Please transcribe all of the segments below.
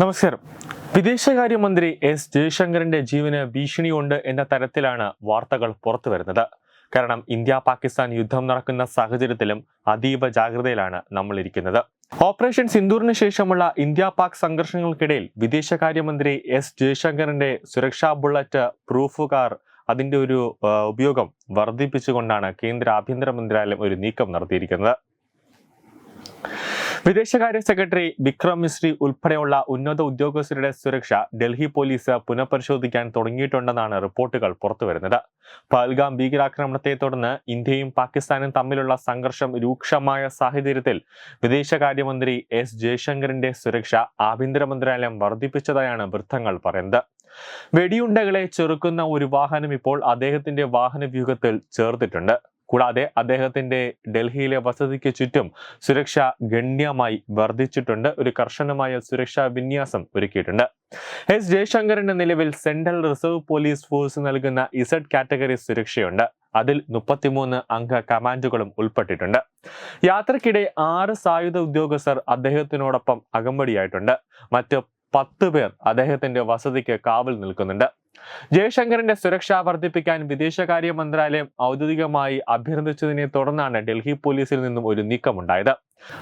നമസ്കാരം. വിദേശകാര്യമന്ത്രി എസ് ജയശങ്കറിന്റെ ജീവന് ഭീഷണിയുണ്ട് എന്ന തരത്തിലാണ് വാർത്തകൾ പുറത്തു വരുന്നത്. കാരണം ഇന്ത്യ പാകിസ്ഥാൻ യുദ്ധം നടക്കുന്ന സാഹചര്യത്തിലും അതീവ ജാഗ്രതയിലാണ് നമ്മൾ ഇരിക്കുന്നത് ഓപ്പറേഷൻ സിന്ദൂറിന് ശേഷമുള്ള ഇന്ത്യ പാക് സംഘർഷങ്ങൾക്കിടയിൽ വിദേശകാര്യമന്ത്രി എസ് ജയശങ്കറിന്റെ സുരക്ഷാ ബുള്ളറ്റ് പ്രൂഫ് കാർ അതിന്റെ ഒരു ഉപയോഗം വർദ്ധിപ്പിച്ചുകൊണ്ടാണ് കേന്ദ്ര ആഭ്യന്തര മന്ത്രാലയം ഒരു നീക്കം നടത്തിയിരിക്കുന്നത്. വിദേശകാര്യ സെക്രട്ടറി വിക്രം മിശ്രി ഉൾപ്പെടെയുള്ള ഉന്നത ഉദ്യോഗസ്ഥരുടെ സുരക്ഷ ഡൽഹി പോലീസ് പുനഃപരിശോധിക്കാൻ തുടങ്ങിയിട്ടുണ്ടെന്നാണ് റിപ്പോർട്ടുകൾ പുറത്തുവരുന്നത്. പഹൽഗാം ഭീകരാക്രമണത്തെ തുടർന്ന് ഇന്ത്യയും പാകിസ്ഥാനും തമ്മിലുള്ള സംഘർഷം രൂക്ഷമായ സാഹചര്യത്തിൽ വിദേശകാര്യമന്ത്രി എസ് ജയശങ്കറിന്റെ സുരക്ഷ ആഭ്യന്തര മന്ത്രാലയം വർദ്ധിപ്പിച്ചതായാണ് വൃത്തങ്ങൾ പറയുന്നത്. വെടിയുണ്ടകളെ ചെറുക്കുന്ന ഒരു വാഹനം ഇപ്പോൾ അദ്ദേഹത്തിന്റെ വാഹന വ്യൂഹത്തിൽ ചേർത്തിട്ടുണ്ട്. കൂടാതെ അദ്ദേഹത്തിന്റെ ഡൽഹിയിലെ വസതിക്ക് ചുറ്റും സുരക്ഷ ഗണ്യമായി വർദ്ധിച്ചിട്ടുണ്ട് ഒരു കർശനമായ സുരക്ഷാ വിന്യാസം ഒരുക്കിയിട്ടുണ്ട്. എസ് ജയശങ്കറിന്റെ നിലവിൽ സെൻട്രൽ റിസർവ് പോലീസ് ഫോഴ്സ് നൽകുന്ന ഇസഡ് കാറ്റഗറി സുരക്ഷയുണ്ട്. അതിൽ മുപ്പത്തിമൂന്ന് അംഗ കമാൻഡുകളും ഉൾപ്പെട്ടിട്ടുണ്ട്. യാത്രക്കിടെ ആറ് സായുധ ഉദ്യോഗസ്ഥർ അദ്ദേഹത്തിനോടൊപ്പം അകമ്പടിയായിട്ടുണ്ട്. മറ്റ് പത്ത് പേർ അദ്ദേഹത്തിന്റെ വസതിക്ക് കാവൽ നിൽക്കുന്നുണ്ട്. ജയശങ്കറിന്റെ സുരക്ഷ വർദ്ധിപ്പിക്കാൻ വിദേശകാര്യ മന്ത്രാലയം ഔദ്യോഗികമായി അഭ്യർത്ഥിച്ചതിനെ തുടർന്നാണ് ഡൽഹി പോലീസിൽ നിന്നും ഒരു നീക്കമുണ്ടായത്.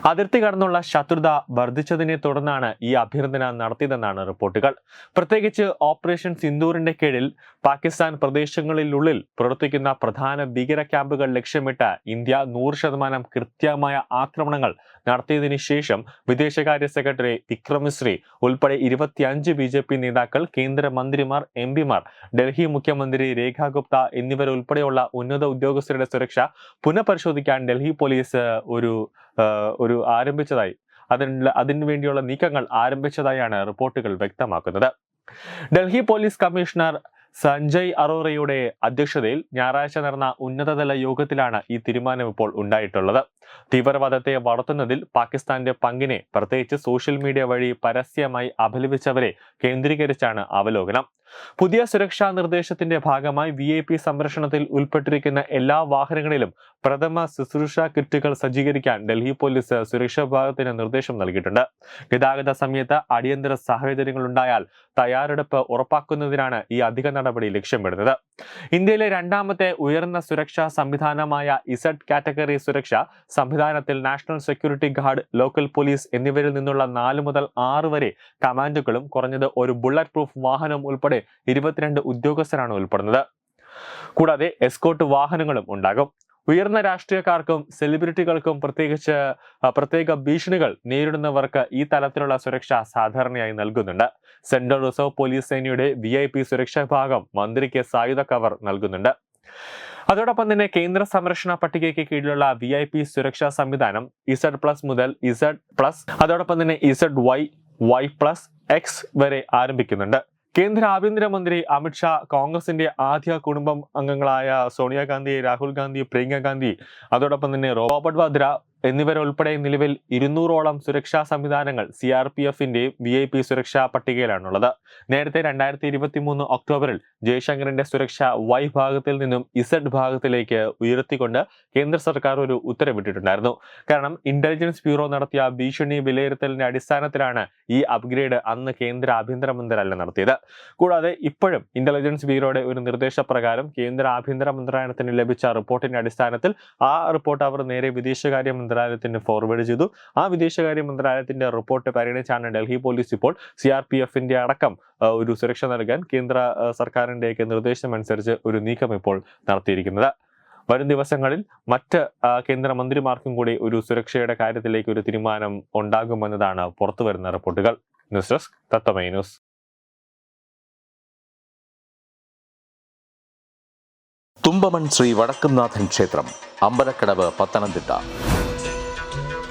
അതിർത്തി കടന്നുള്ള ശത്രുത വർദ്ധിച്ചതിനെ തുടർന്നാണ് ഈ അഭ്യർത്ഥന നടത്തിയതെന്നാണ് റിപ്പോർട്ടുകൾ. പ്രത്യേകിച്ച് ഓപ്പറേഷൻ സിന്ദൂറിന്റെ കീഴിൽ പാകിസ്ഥാൻ പ്രദേശങ്ങളിലുള്ളിൽ പ്രവർത്തിക്കുന്ന പ്രധാന ഭീകര ക്യാമ്പുകൾ ലക്ഷ്യമിട്ട് ഇന്ത്യ നൂറ് ശതമാനം കൃത്യമായ ആക്രമണങ്ങൾ നടത്തിയതിനു ശേഷം വിദേശകാര്യ സെക്രട്ടറി വിക്രം മിശ്രി ഉൾപ്പെടെ ഇരുപത്തിയഞ്ച് ബി ജെ പി നേതാക്കൾ കേന്ദ്രമന്ത്രിമാർ എം പിമാർ ഡൽഹി മുഖ്യമന്ത്രി രേഖാ ഗുപ്ത എന്നിവരുൾപ്പെടെയുള്ള ഉന്നത ഉദ്യോഗസ്ഥരുടെ സുരക്ഷ പുനഃപരിശോധിക്കാൻ ഡൽഹി പോലീസ് ഒരു ഒരു ആരംഭിച്ചതായി. അതിന് അതിനു വേണ്ടിയുള്ള നീക്കങ്ങൾ ആരംഭിച്ചതായാണ് റിപ്പോർട്ടുകൾ വ്യക്തമാക്കുന്നത്. ഡൽഹി പോലീസ് കമ്മീഷണർ സഞ്ജയ് അറോറയുടെ അധ്യക്ഷതയിൽ ഞായറാഴ്ച നടന്ന ഉന്നതതല യോഗത്തിലാണ് ഈ തീരുമാനം ഇപ്പോൾ ഉണ്ടായിട്ടുള്ളത്. തീവ്രവാദത്തെ വളർത്തുന്നതിൽ പാകിസ്ഥാന്റെ പങ്കിനെ പ്രത്യേകിച്ച് സോഷ്യൽ മീഡിയ വഴി പരസ്യമായി അപലപിച്ചവരെ കേന്ദ്രീകരിച്ചാണ് അവലോകനം. പുതിയ സുരക്ഷാ നിർദ്ദേശത്തിന്റെ ഭാഗമായി വി ഐ പി സംരക്ഷണത്തിൽ ഉൾപ്പെട്ടിരിക്കുന്ന എല്ലാ വാഹനങ്ങളിലും പ്രഥമ ശുശ്രൂഷ കിറ്റുകൾ സജ്ജീകരിക്കാൻ ഡൽഹി പോലീസ് സുരക്ഷാ വിഭാഗത്തിന് നിർദ്ദേശം നൽകിയിട്ടുണ്ട്. ഗതാഗത സമയത്ത് അടിയന്തര സാഹചര്യങ്ങൾ ഉണ്ടായാൽ തയ്യാറെടുപ്പ് ഉറപ്പാക്കുന്നതിനാണ് ഈ അധിക നടപടി ലക്ഷ്യമിടുന്നത്. ഇന്ത്യയിലെ രണ്ടാമത്തെ ഉയർന്ന സുരക്ഷാ സംവിധാനമായ ഇസഡ് കാറ്റഗറി സുരക്ഷ സംവിധാനത്തിൽ national security guard local police എന്നിവരിൽ നിന്നുള്ള നാല് മുതൽ ആറ് വരെ കമാൻഡുകളും കുറഞ്ഞത് ഒരു ബുള്ളറ്റ് പ്രൂഫ് വാഹനം ഉൾപ്പെടെ ഇരുപത്തിരണ്ട് ഉദ്യോഗസ്ഥരാണ് ഉൾപ്പെടുന്നത്. കൂടാതെ എസ്കോട്ട് വാഹനങ്ങളും ഉണ്ടാകും. ഉയർന്ന രാഷ്ട്രീയക്കാർക്കും സെലിബ്രിറ്റികൾക്കും പ്രത്യേകിച്ച് പ്രത്യേക ഭീഷണികൾ നേരിടുന്നവർക്ക് ഈ തലത്തിലുള്ള സുരക്ഷ സാധാരണയായി നൽകുന്നുണ്ട്. സെൻട്രൽ റിസർവ് പോലീസ് സേനയുടെ വി ഐ പി സുരക്ഷാ വിഭാഗം മന്ത്രിക്ക് സായുധ കവർ നൽകുന്നുണ്ട്. അതോടൊപ്പം തന്നെ കേന്ദ്ര സംരക്ഷണ പട്ടികയ്ക്ക് കീഴിലുള്ള വി ഐ പി സുരക്ഷാ സംവിധാനം ഇസഡ് പ്ലസ് മുതൽ ഇസഡ് പ്ലസ് അതോടൊപ്പം തന്നെ Z Y Y plus X വരെ ആരംഭിക്കുന്നുണ്ട്. കേന്ദ്ര ആഭ്യന്തരമന്ത്രി അമിത്ഷാ കോൺഗ്രസിന്റെ ആദ്യ കുടുംബം അംഗങ്ങളായ സോണിയാഗാന്ധി രാഹുൽ ഗാന്ധി പ്രിയങ്ക ഗാന്ധി അതോടൊപ്പം തന്നെ റോബർട്ട് വാദ്ര എന്നിവരുൾപ്പെടെ നിലവിൽ ഇരുന്നൂറോളം സുരക്ഷാ സംവിധാനങ്ങൾ സി ആർ പി എഫിന്റെയും വി ഐ പി സുരക്ഷാ പട്ടികയിലാണുള്ളത്. നേരത്തെ രണ്ടായിരത്തി ഇരുപത്തി മൂന്ന് ഒക്ടോബറിൽ ജയശങ്കറിന്റെ സുരക്ഷ വൈ ഭാഗത്തിൽ നിന്നും ഇസഡ് ഭാഗത്തിലേക്ക് ഉയർത്തിക്കൊണ്ട് കേന്ദ്ര സർക്കാർ ഒരു ഉത്തരവിട്ടിട്ടുണ്ടായിരുന്നു. കാരണം ഇന്റലിജൻസ് ബ്യൂറോ നടത്തിയ ഭീഷണി വിലയിരുത്തലിന്റെ അടിസ്ഥാനത്തിലാണ് ഈ അപ്ഗ്രേഡ് അന്ന് കേന്ദ്ര ആഭ്യന്തര മന്ത്രാലയം നടത്തിയത്. കൂടാതെ ഇപ്പോഴും ഇന്റലിജൻസ് ബ്യൂറോയുടെ ഒരു നിർദ്ദേശപ്രകാരം കേന്ദ്ര ആഭ്യന്തര മന്ത്രാലയത്തിന് ലഭിച്ച റിപ്പോർട്ടിന്റെ അടിസ്ഥാനത്തിൽ ആ റിപ്പോർട്ട് അവർ നേരെ വിദേശകാര്യ മന്ത്രാലയത്തിന് ഫോർവേഡ് ചെയ്തു. ആ വിദേശകാര്യ മന്ത്രാലയത്തിന്റെ റിപ്പോർട്ട് പരിഗണിച്ചാണ് ഡൽഹി പോലീസ് ഇപ്പോൾ സി ആർ പി എഫിന്റെ അടക്കം ഒരു സുരക്ഷ നൽകാൻ കേന്ദ്ര സർക്കാരിന്റെയൊക്കെ നിർദ്ദേശം അനുസരിച്ച് ഒരു നീക്കം ഇപ്പോൾ നടത്തിയിരിക്കുന്നത്. വരും ദിവസങ്ങളിൽ മറ്റ് കേന്ദ്രമന്ത്രിമാർക്കും കൂടി ഒരു സുരക്ഷയുടെ കാര്യത്തിലേക്ക് ഒരു തീരുമാനം ഉണ്ടാകുമെന്നതാണ് പുറത്തുവരുന്ന റിപ്പോർട്ടുകൾ. ന്യൂസ് ഡെസ്ക് തത്തമൈ ന്യൂസ്. തുമ്പമൺ ശ്രീ വടക്കുംനാഥൻ ക്ഷേത്രം അമ്പലക്കടവ് പത്തനംതിട്ട.